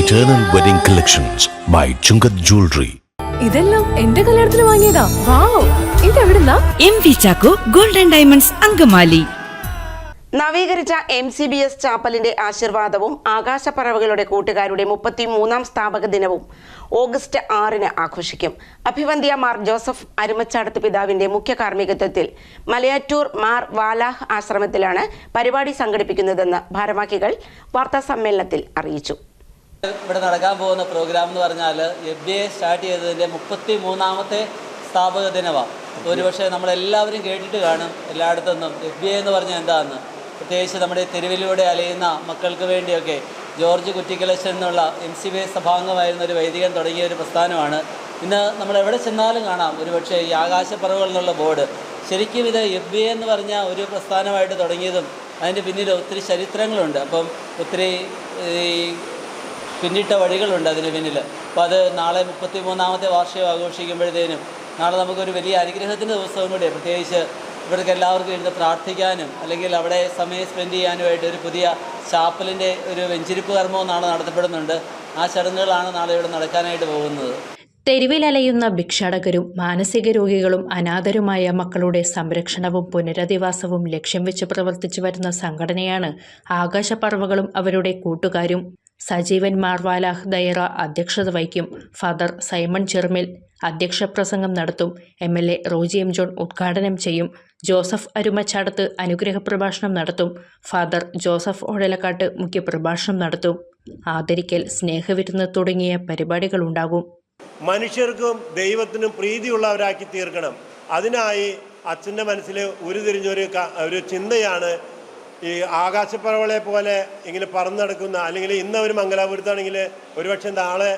Eternal wedding collections by Chungath jewellery ഇതെല്ലാം എന്റെ കല്യാണത്തിന് വാങ്ങിയതാ. Wow. ഇതെവിടുന്നാ M V Chacko golden diamonds Angamaly. നവീകരിച്ച എം സി ബി എസ് ചാപ്പലിന്റെ ആശീർവാദവും ആകാശപ്പറവകളുടെ കൂട്ടുകാരുടെ മുപ്പത്തി മൂന്നാം സ്ഥാപക ദിനവും ഓഗസ്റ്റ് ആറിന് ആഘോഷിക്കും. അഭിവന്ധ്യ മാർ ജോസഫ് അരുമച്ചാടത്ത് പിതാവിന്റെ മുഖ്യ കാർമ്മികത്വത്തിൽ മലയാറ്റൂർ മാർ വാലാഹ് ആശ്രമത്തിലാണ് പരിപാടി സംഘടിപ്പിക്കുന്നതെന്ന് ഭാരവാഹികൾ വാർത്താ സമ്മേളനത്തിൽ അറിയിച്ചു. ഇവിടെ നടക്കാൻ പോകുന്ന പ്രോഗ്രാം എന്ന് പറഞ്ഞാൽ എഫ് ബി എ സ്റ്റാർട്ട് ചെയ്തതിന്റെ മുപ്പത്തി മൂന്നാമത്തെ സ്ഥാപക ദിനമാണ്. ഒരുപക്ഷെ നമ്മളെല്ലാവരും കേട്ടിട്ട് കാണും എല്ലായിടത്തുനിന്നും എഫ് ബി എന്ന് പറഞ്ഞാൽ എന്താണെന്ന് പ്രത്യേകിച്ച് നമ്മുടെ തെരുവിലൂടെ അലയുന്ന മക്കൾക്ക് വേണ്ടിയൊക്കെ ജോർജ് കുറ്റിക്കലശൻ എന്നുള്ള എം സി ബി സഭാംഗമായിരുന്ന ഒരു വൈദികൻ തുടങ്ങിയ ഒരു പ്രസ്ഥാനമാണ്. ഇന്ന് നമ്മൾ എവിടെ ചെന്നാലും കാണാം. ഒരുപക്ഷെ ഈ ആകാശപ്പറവുകൾ എന്നുള്ള ബോർഡ് ശരിക്കും ഇത് എഫ് ബി എന്ന് പറഞ്ഞ ഒരു പ്രസ്ഥാനമായിട്ട് തുടങ്ങിയതും അതിന്റെ പിന്നിൽ ഒത്തിരി ചരിത്രങ്ങളുണ്ട്. അപ്പം ഒത്തിരി ഈ പിന്നിട്ട വഴികളുണ്ട് അതിന് പിന്നിൽ അപ്പോൾ അത് നാളെ മുപ്പത്തി മൂന്നാമത്തെ വാർഷികം ആഘോഷിക്കുമ്പോഴത്തേനും നാളെ നമുക്കൊരു വലിയ അനുഗ്രഹത്തിന്റെ ദിവസവും കൂടി പ്രത്യേകിച്ച് ഇവർക്ക് എല്ലാവർക്കും ഇരുന്ന് പ്രാർത്ഥിക്കാനും അല്ലെങ്കിൽ അവിടെ സമയം സ്പെൻഡ് ചെയ്യാനുമായിട്ട് ഒരു പുതിയ ചാപ്പലിന്റെ ഒരു വെഞ്ചിരിപ്പ് കർമ്മവും നാളെ നടത്തപ്പെടുന്നുണ്ട്. ആ ചടങ്ങുകളാണ് നാളെ ഇവിടെ നടക്കാനായിട്ട് പോകുന്നത്. തെരുവിലലയുന്ന ഭിക്ഷാടകരും മാനസിക രോഗികളും അനാഥരുമായ മക്കളുടെ സംരക്ഷണവും പുനരധിവാസവും ലക്ഷ്യം വെച്ച് പ്രവർത്തിച്ചു വരുന്ന സംഘടനയാണ് ആകാശപ്പറവകളും അവരുടെ കൂട്ടുകാരും. സജീവൻ മാർവാലാഹ് ദൈറ അധ്യക്ഷത വഹിക്കും. ഫാദർ സൈമൺ ചെർമിൽ അധ്യക്ഷ പ്രസംഗം നടത്തും. M L A Roji M John ഉദ്ഘാടനം ചെയ്യും. ജോസഫ് അരുമച്ചാടത്ത് അനുഗ്രഹ പ്രഭാഷണം നടത്തും. ഫാദർ ജോസഫ് ഓടലക്കാട്ട് മുഖ്യപ്രഭാഷണം നടത്തും. ആദരിക്കൽ സ്നേഹവിരുന്ന് തുടങ്ങിയ പരിപാടികളുണ്ടാകും മനുഷ്യർക്കും ദൈവത്തിനും പ്രീതിയുള്ളവരാക്കി തീർക്കണം. അതിനായി അച്ഛന്റെ മനസ്സിൽ ഉരുതിരിഞ്ഞൊരു ഒരു ചിന്തയാണ് ഈ ആകാശപ്പറവളെ പോലെ ഇങ്ങനെ പറന്നു നടക്കുന്ന അല്ലെങ്കിൽ ഇന്ന് അവർ മംഗലാപുരത്താണെങ്കിൽ ഒരുപക്ഷെ നാളെ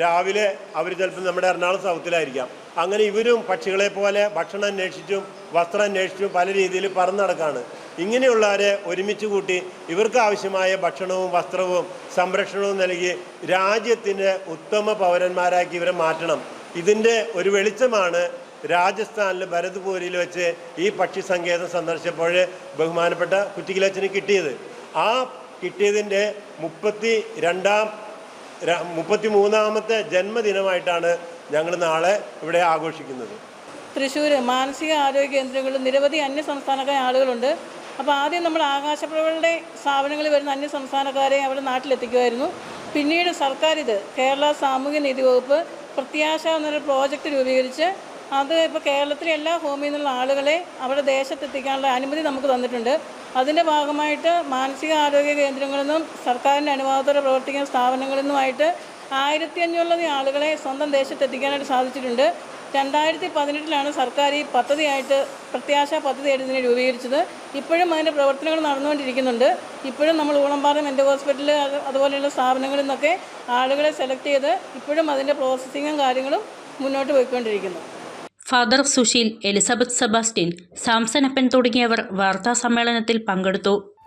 രാവിലെ അവർ ചിലപ്പോൾ നമ്മുടെ എറണാകുളം സൗത്തിലായിരിക്കാം. അങ്ങനെ ഇവരും പക്ഷികളെ പോലെ ഭക്ഷണം അന്വേഷിച്ചും വസ്ത്രം അന്വേഷിച്ചും പല രീതിയിൽ പറന്നു നടക്കുകയാണ് ഇങ്ങനെയുള്ളവരെ ഒരുമിച്ച് കൂട്ടി ഇവർക്ക് ആവശ്യമായ ഭക്ഷണവും വസ്ത്രവും സംരക്ഷണവും നൽകി രാജ്യത്തിന്റെ ഉത്തമ പൗരന്മാരാക്കി ഇവരെ മാറ്റണം. ഇതിന്റെ ഒരു വെളിച്ചമാണ് രാജസ്ഥാനിൽ ഭരത്പൂരിൽ വെച്ച് ഈ പക്ഷി സങ്കേതം സന്ദർശിച്ചപ്പോൾ ബഹുമാനപ്പെട്ട കുറ്റിക്കിലച്ചന് കിട്ടിയത്. ആ കിട്ടിയതിന്റെ മുപ്പത്തി രണ്ടാം മുപ്പത്തി മൂന്നാമത്തെ ജന്മദിനമായിട്ടാണ് ഞങ്ങൾ നാളെ ഇവിടെ ആഘോഷിക്കുന്നത്. തൃശ്ശൂർ മാനസിക ആരോഗ്യ കേന്ദ്രങ്ങളിൽ നിരവധി അന്യ സംസ്ഥാനക്കാരെ ആളുകളുണ്ട്. അപ്പോൾ ആദ്യം നമ്മൾ ആകാശപ്രഭകളുടെ സ്ഥാപനങ്ങളിൽ വരുന്ന അന്യ സംസ്ഥാനക്കാരെ അവിടെ നാട്ടിലെത്തിക്കുമായിരുന്നു. പിന്നീട് സർക്കാർ ഇത് കേരള സാമൂഹ്യ നീതി വകുപ്പ് പ്രത്യാശ എന്നൊരു പ്രോജക്റ്റ് രൂപീകരിച്ച് അത് ഇപ്പോൾ കേരളത്തിലെ എല്ലാ ഭൂമിയിൽ നിന്നുള്ള ആളുകളെ അവരുടെ ദേശത്തെത്തിക്കാനുള്ള അനുമതി നമുക്ക് തന്നിട്ടുണ്ട്. അതിന്റെ ഭാഗമായിട്ട് മാനസിക ആരോഗ്യ കേന്ദ്രങ്ങളിൽ നിന്നും സർക്കാരിന്റെ അനുവാദത്തോടെ പ്രവർത്തിക്കുന്ന സ്ഥാപനങ്ങളിൽ നിന്നുമായിട്ട് ആയിരത്തി അഞ്ഞൂറിലധികം ആളുകളെ സ്വന്തം ദേശത്തെത്തിക്കാനായിട്ട് സാധിച്ചിട്ടുണ്ട്. രണ്ടായിരത്തി പതിനെട്ടിലാണ് സർക്കാർ ഈ പദ്ധതിയായിട്ട് പ്രത്യാശ പദ്ധതിയായിട്ട് ഇതിനെ രൂപീകരിച്ചത്. ഇപ്പോഴും അതിന്റെ പ്രവർത്തനങ്ങൾ നടന്നുകൊണ്ടിരിക്കുന്നുണ്ട്. ഇപ്പോഴും നമ്മൾ ഊളംപാറ മെന്റൽ ഹോസ്പിറ്റൽ അതുപോലെയുള്ള സ്ഥാപനങ്ങളിൽ നിന്നൊക്കെ ആളുകളെ സെലക്ട് ചെയ്ത് ഇപ്പോഴും അതിന്റെ പ്രോസസ്സിങ്ങും കാര്യങ്ങളും മുന്നോട്ട് പോയിക്കൊണ്ടിരിക്കുന്നു. ഫാദർ സുശീൽ എലിസബത്ത് സെബാസ്റ്റ്യൻ സാംസനപ്പൻ തുടങ്ങിയവർ വാർത്താസമ്മേളനത്തിൽ പങ്കെടുത്തു.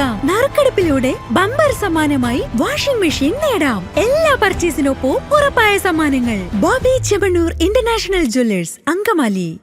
നറുക്കെടുപ്പിലൂടെ ബമ്പർ സമ്മാനമായി വാഷിംഗ് മെഷീൻ നേടാം. എല്ലാ പർച്ചേസിനൊപ്പവും ഉറപ്പായ സമ്മാനങ്ങൾ. Boby Chemmanur international jewellers Angamaly.